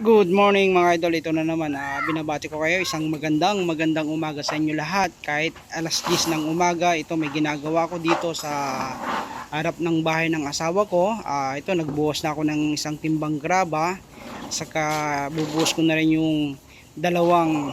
Good morning mga idol, ito na naman. ah, binabati ko kayo isang magandang magandang umaga sa inyo lahat. Kahit alas 10 ng umaga, ito may ginagawa ko dito sa harap ng bahay ng asawa ko. Ah, ito nagbuhos na ako ng isang timbang graba. Saka bubuhos ko na rin yung dalawang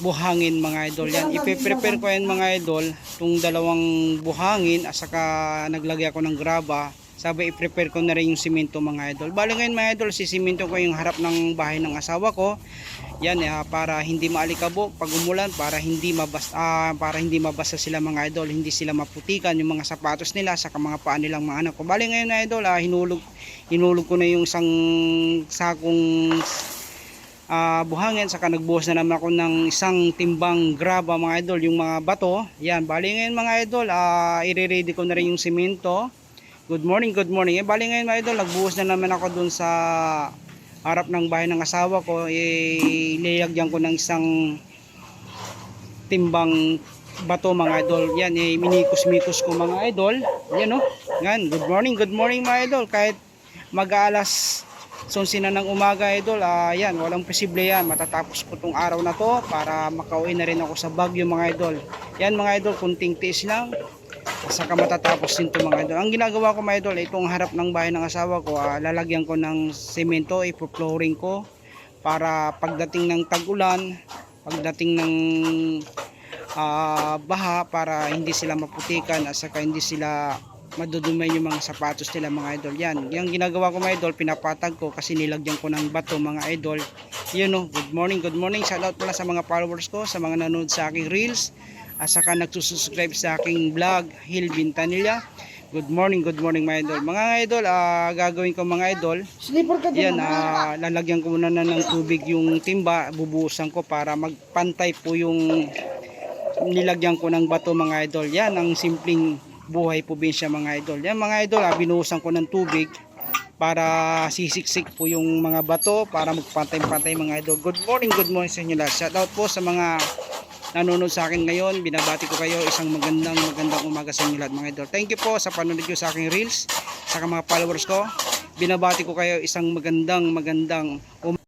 buhangin mga idol. Yan, ipe-prepare ko yan mga idol, itong dalawang buhangin at saka naglagay ako ng graba. Sabi i-prepare ko na rin yung simento mga idol. Bali ngayon mga idol, sisimento ko yung harap ng bahay ng asawa ko. Yan eh, para hindi maalikabok pag umulan, para hindi mabasa ah, para hindi mabasa sila mga idol, hindi sila maputikan yung mga sapatos nila sa mga paa nilang mga anak ko. Bali ngayon mga idol, ah, hinulog hinulog ko na yung isang sakong ah, buhangin saka nagbuhos na naman ako ng isang timbang graba mga idol yung mga bato yan bali ngayon mga idol uh, i-ready ko na rin yung simento good morning good morning. Eh, bali ngayon mga idol nagbuhos na naman ako dun sa harap ng bahay ng asawa ko. Eh, ililagyan ko ng isang timbang bato mga idol. Yan eh minikos-mikos ko mga idol. Yan oh. Yan good morning good morning mga idol. Kahit mag-aalas sunsin na ng umaga idol ah yan walang posible yan. Matatapos ko tong araw na to para makauwi na rin ako sa Baguio mga idol. Yan mga idol kunting tiis lang saka matatapos din to mga idol. Ang ginagawa ko mga idol itong harap ng bahay ng asawa ko ah, lalagyan ko ng semento ipo-flooring ko para pagdating ng tag-ulan pagdating ng ah, baha para hindi sila maputikan at saka hindi sila madudumay yung mga sapatos nila mga idol. Yan. Yung ginagawa ko mga idol pinapatag ko kasi nilagyan ko ng bato mga idol. Yun o good morning good morning. Shout out pala sa mga followers ko sa mga nanonood sa aking reels at saka nagsusubscribe sa aking vlog Hill Bintanilla. Good morning good morning mga idol. Mga idol ah, gagawin ko mga idol. Sleeper ka yan ah, lalagyan ko muna na ng tubig yung timba. Bubuhusan ko para magpantay po yung nilagyan ko ng bato mga idol. Yan ang simpleng buhay probinsya mga idol. Yan mga idol ah, binuhusan ko ng tubig para sisiksik po yung mga bato para magpantay-pantay mga idol. Good morning good morning sa inyo lahat. Shout out po sa mga nanonood sa akin ngayon. Binabati ko kayo. Isang magandang magandang umaga sa inyo lahat mga idol. Thank you po sa panonood nyo sa aking reels sa mga followers ko. Binabati ko kayo. Isang magandang magandang umaga